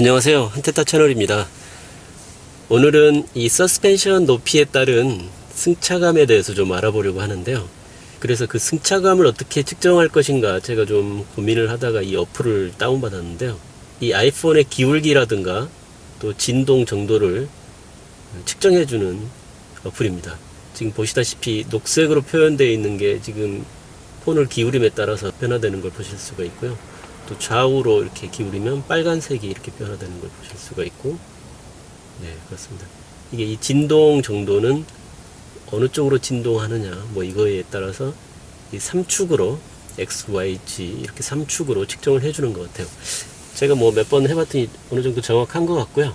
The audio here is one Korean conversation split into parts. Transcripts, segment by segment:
안녕하세요. 한테타 채널입니다. 오늘은 이 서스펜션 높이에 따른 승차감에 대해서 좀 알아보려고 하는데요. 그래서 그 승차감을 어떻게 측정할 것인가 제가 좀 고민을 하다가 이 어플을 다운받았는데요. 이 아이폰의 기울기라든가 또 진동 정도를 측정해주는 어플입니다. 지금 보시다시피 녹색으로 표현되어 있는 게 지금 폰을 기울임에 따라서 변화되는 걸 보실 수가 있고요. 또 좌우로 이렇게 기울이면 빨간색이 이렇게 변화되는 걸 보실 수가 있고, 네, 그렇습니다. 이게 이 진동 정도는 어느 쪽으로 진동하느냐, 뭐 이거에 따라서 이 3축으로 X, Y, Z 이렇게 3축으로 측정을 해주는 것 같아요. 제가 뭐 몇 번 해봤더니 어느 정도 정확한 것 같고요.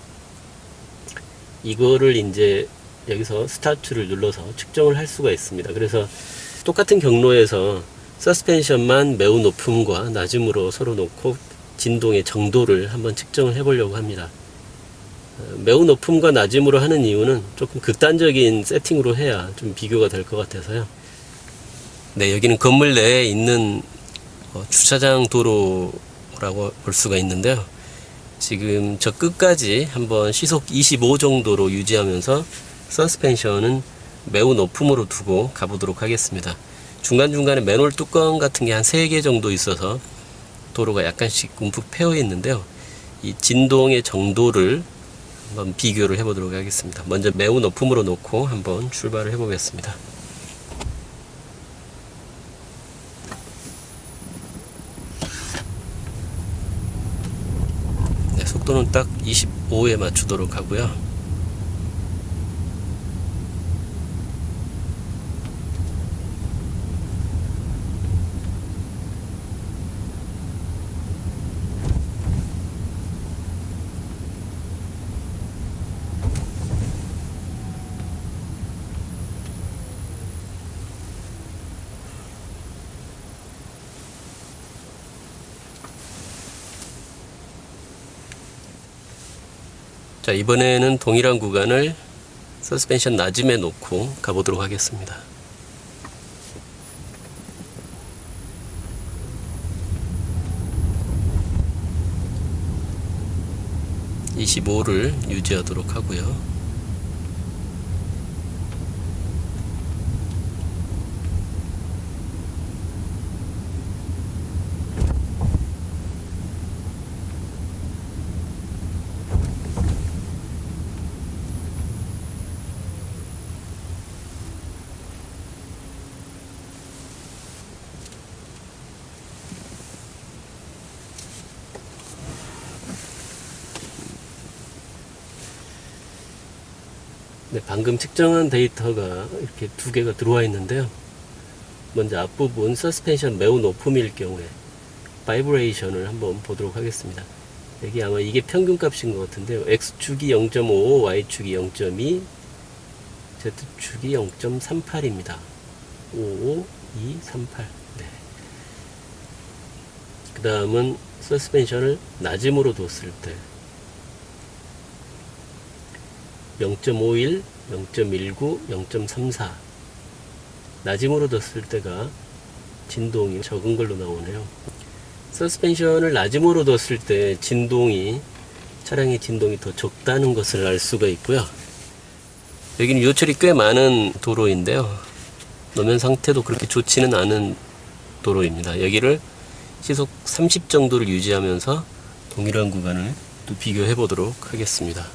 이거를 이제 여기서 스타트를 눌러서 측정을 할 수가 있습니다. 그래서 똑같은 경로에서 서스펜션만 매우 높음과 낮음으로 서로 놓고 진동의 정도를 한번 측정을 해보려고 합니다. 어, 매우 높음과 낮음으로 하는 이유는 조금 극단적인 세팅으로 해야 좀 비교가 될 것 같아서요. 네, 여기는 건물 내에 있는 어, 주차장 도로라고 볼 수가 있는데요. 지금 저 끝까지 한번 시속 25 정도로 유지하면서 서스펜션은 매우 높음으로 두고 가보도록 하겠습니다. 중간중간에 맨홀 뚜껑 같은 게한 3개 정도 있어서 도로가 약간씩 움푹 패여 있는데요. 이 진동의 정도를 한번 비교를 해보도록 하겠습니다. 먼저 매우 높음으로 놓고 한번 출발을 해보겠습니다. 네, 속도는 딱 25에 맞추도록 하고요. 자, 이번에는 동일한 구간을 서스펜션 낮음에 놓고 가보도록 하겠습니다. (25를) 유지하도록 하고요. 네, 방금 측정한 데이터가 이렇게 두 개가 들어와 있는데요. 먼저 앞부분 서스펜션 매우 높음일 경우에 바이브레이션을 한번 보도록 하겠습니다. 여기 아마 이게 평균 값인 것 같은데요. X축이 0.5, Y축이 0.2, Z축이 0.38입니다. 5, 2, 38. 네. 그 다음은 서스펜션을 낮음으로 뒀을 때 0.51, 0.19, 0.34 낮음으로 뒀을 때가 진동이 적은 걸로 나오네요. 서스펜션을 낮음으로 뒀을 때 진동이 차량의 진동이 더 적다는 것을 알 수가 있고요. 여기는 요철이 꽤 많은 도로인데요. 노면 상태도 그렇게 좋지는 않은 도로입니다. 여기를 시속 30 정도를 유지하면서 동일한 구간을 또 비교해 보도록 하겠습니다.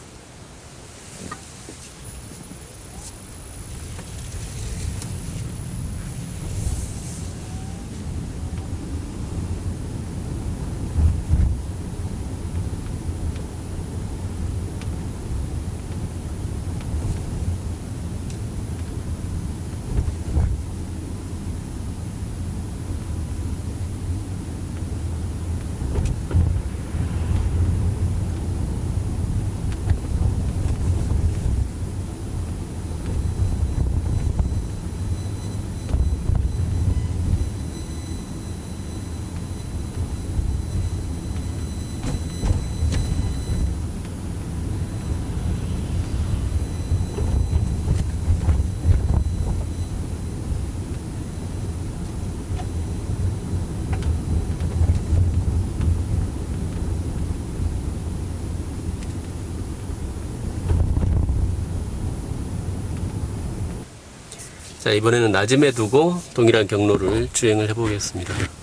자, 이번에는 낮음에 두고 동일한 경로를 주행을 해보겠습니다.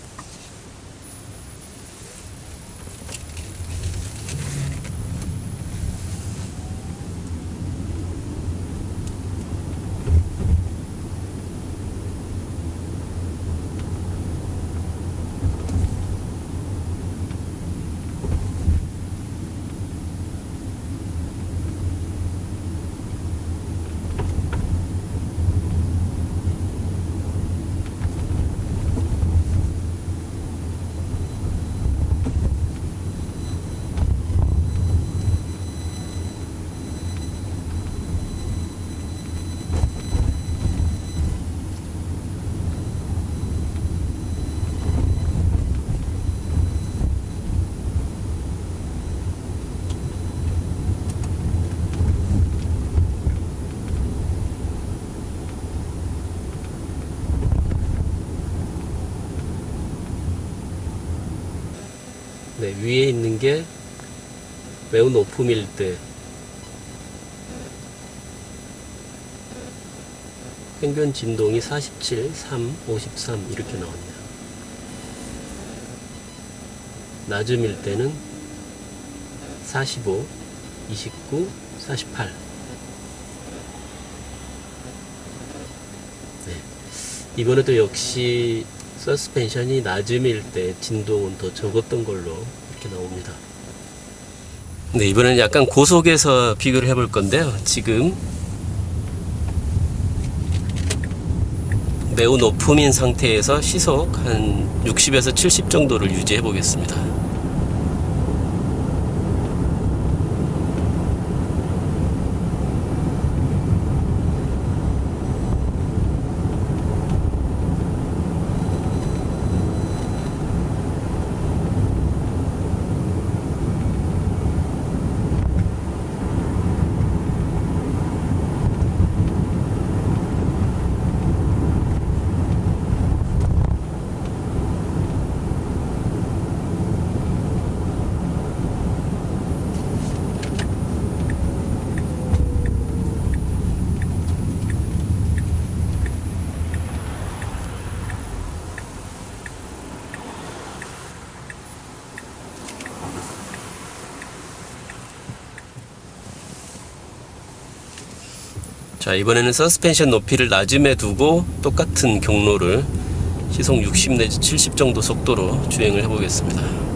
네, 위에 있는 게 매우 높음일 때 평균 진동이 47, 3, 53 이렇게 나왔네요. 낮음일 때는 45, 29, 48. 네. 이번에도 역시 서스펜션이 낮음일 때 진동은 더 적었던 걸로 이렇게 나옵니다. 네, 이번에는 약간 고속에서 비교를 해볼 건데요. 지금 매우 높음인 상태에서 시속 한 60에서 70 정도를 유지해 보겠습니다. 자, 이번에는 서스펜션 높이를 낮음에 두고 똑같은 경로를 시속 60 내지 70 정도 속도로 주행을 해 보겠습니다.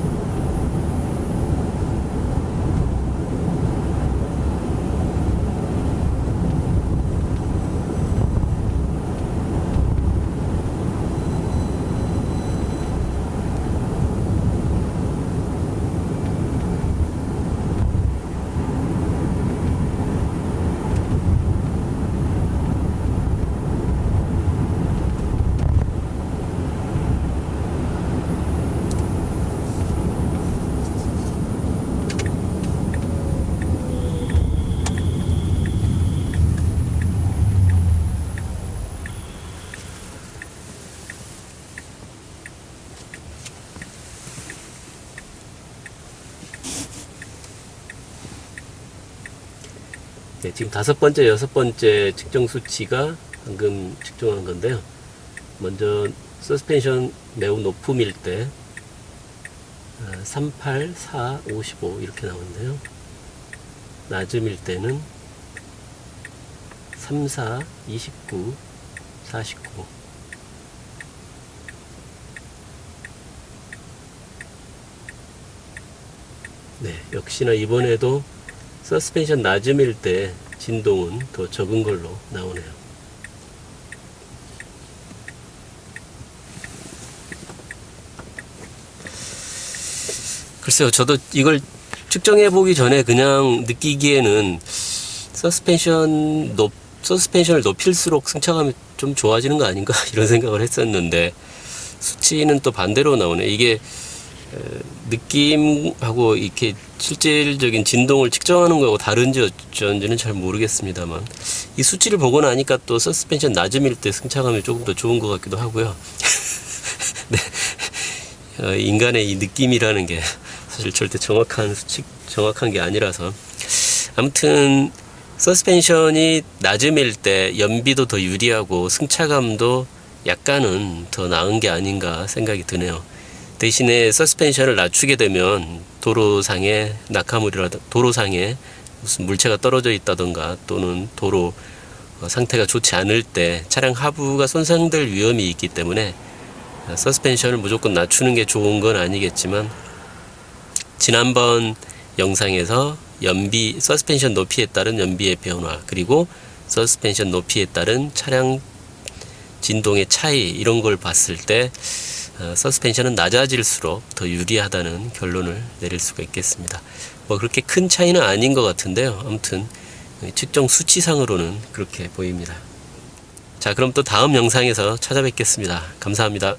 네, 지금 다섯 번째, 여섯 번째 측정 수치가 방금 측정한 건데요. 먼저 서스펜션 매우 높음일 때 아, 38, 4, 55 이렇게 나오는데요. 낮음일 때는 3, 4, 29, 49 네, 역시나 이번에도 서스펜션 낮음일 때 진동은 더 적은 걸로 나오네요. 글쎄요, 저도 이걸 측정해 보기 전에 그냥 느끼기에는 서스펜션 높, 서스펜션을 높일수록 승차감이 좀 좋아지는 거 아닌가 이런 생각을 했었는데 수치는 또 반대로 나오네. 이게 에, 느낌하고 이렇게 실질적인 진동을 측정하는 거하고 다른지 어쩐지는 잘 모르겠습니다만 이 수치를 보고 나니까 또 서스펜션 낮음일 때 승차감이 조금 더 좋은 것 같기도 하고요. 네. 어, 인간의 이 느낌이라는 게 사실 절대 정확한 수치, 정확한 게 아니라서 아무튼 서스펜션이 낮음일 때 연비도 더 유리하고 승차감도 약간은 더 나은 게 아닌가 생각이 드네요. 대신에 서스펜션을 낮추게 되면 도로상에 낙하물이라든 도로상에 무슨 물체가 떨어져 있다던가 또는 도로 어, 상태가 좋지 않을 때 차량 하부가 손상될 위험이 있기 때문에 어, 서스펜션을 무조건 낮추는 게 좋은 건 아니겠지만 지난번 영상에서 연비 서스펜션 높이에 따른 연비의 변화 그리고 서스펜션 높이에 따른 차량 진동의 차이 이런 걸 봤을 때 어, 서스펜션은 낮아질수록 더 유리하다는 결론을 내릴 수가 있겠습니다. 뭐 그렇게 큰 차이는 아닌 것 같은데요. 아무튼 측정 수치상으로는 그렇게 보입니다. 자, 그럼 또 다음 영상에서 찾아뵙겠습니다. 감사합니다.